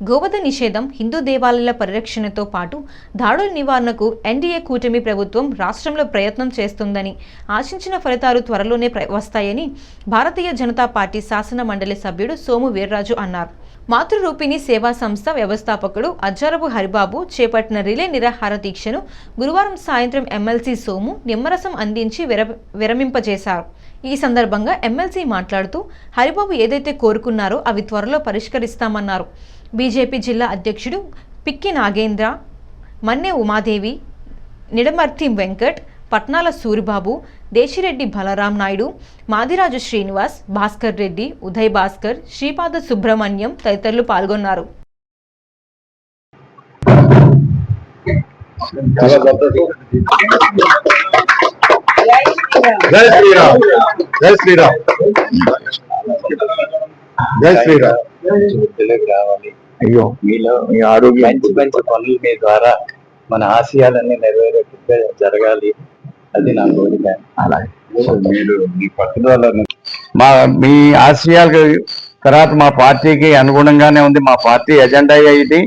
గోవధ నిషేధం హిందూ దేవాలయాల పరిరక్షణతో పాటు దాడుల నివారణకు ఎన్డీఏ కూటమి ప్రభుత్వం రాష్ట్రంలో ప్రయత్నం చేస్తుందని ఆశించిన ఫలితాలు త్వరలోనే ప్ర- వస్తాయని భారతీయ జనతా పార్టీ శాసన మండలి సభ్యుడు సోము వీర్రాజు అన్నారు. మాతృరూపిణి సేవా సంస్థ వ్యవస్థాపకుడు అజ్జరపు హరిబాబు చేపట్టిన రిలే నిరాహార దీక్షను గురువారం సాయంత్రం ఎమ్మెల్సీ సోము నిమ్మరసం అందించి విర విరమింపజేశారు. ఈ సందర్భంగా ఎమ్మెల్సీ మాట్లాడుతూ హరిబాబు ఏదైతే కోరుకున్నారో అవి త్వరలో పరిష్కరిస్తామన్నారు. బీజేపీ జిల్లా అధ్యక్షుడు పిక్కి నాగేంద్ర మన్నె ఉమాదేవి నిడమర్తి వెంకట్ పట్నాల సూరిబాబు దేశిరెడ్డి బలరాం నాయుడు మాదిరాజు శ్రీనివాస్ భాస్కర్ రెడ్డి ఉదయ్ భాస్కర్ శ్రీపాద సుబ్రహ్మణ్యం తదితరులు పాల్గొన్నారు. చాలా సంతోషం జై శ్రీరామ్. జై శ్రీరామ్. జై శ్రీరామ్. తెలుగు రావాలి అయ్యో మీలో మీ ఆరోగ్యం. మంచి మంచి పనులు మీ ద్వారా మన ఆశయాలన్నీ నెరవేరేట్టుగా జరగాలి. అది నా కోరిక. అలాగే. మీరు మీ పట్టుదల మా మీ ఆశయాలకు తర్వాత మా పార్టీకి అనుగుణంగానే ఉంది. మా పార్టీ ఎజెండా ఇది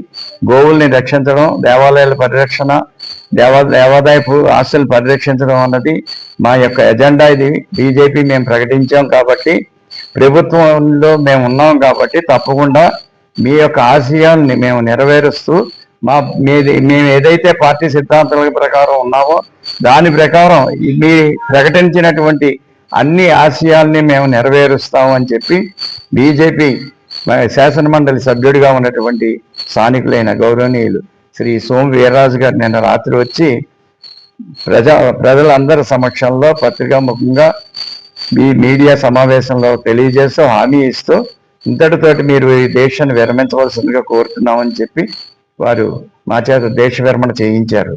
గోవుల్ని రక్షించడం దేవాలయాల పరిరక్షణ దేవా దేవాదాయపు ఆస్తులు పరిరక్షించడం అన్నది మా యొక్క ఎజెండా ఇది. బీజేపీ మేము ప్రకటించాం కాబట్టి ప్రభుత్వంలో మేము ఉన్నాం కాబట్టి తప్పకుండా మీ యొక్క ఆశయాల్ని మేము నెరవేరుస్తూ మా మీది మేము ఏదైతే పార్టీ సిద్ధాంతాల ప్రకారం ఉన్నామో దాని ప్రకారం మీ ప్రకటించినటువంటి అన్ని ఆశయాల్ని మేము నెరవేరుస్తాం అని చెప్పి బీజేపీ శాసనమండలి సభ్యుడిగా ఉన్నటువంటి స్థానికులైన గౌరవనీయులు శ్రీ సోమ్ వీర్రాజు గారు నిన్న రాత్రి వచ్చి ప్రజా ప్రజలందరి సమక్షంలో పత్రికాముఖంగా మీ మీడియా సమావేశంలో తెలియజేస్తూ హామీ ఇస్తూ ఇంతటితోటి మీరు ఈ దేశాన్ని విరమించవలసిందిగా కోరుతున్నామని చెప్పి వారు మా చేత దేశ విరమణ చేయించారు.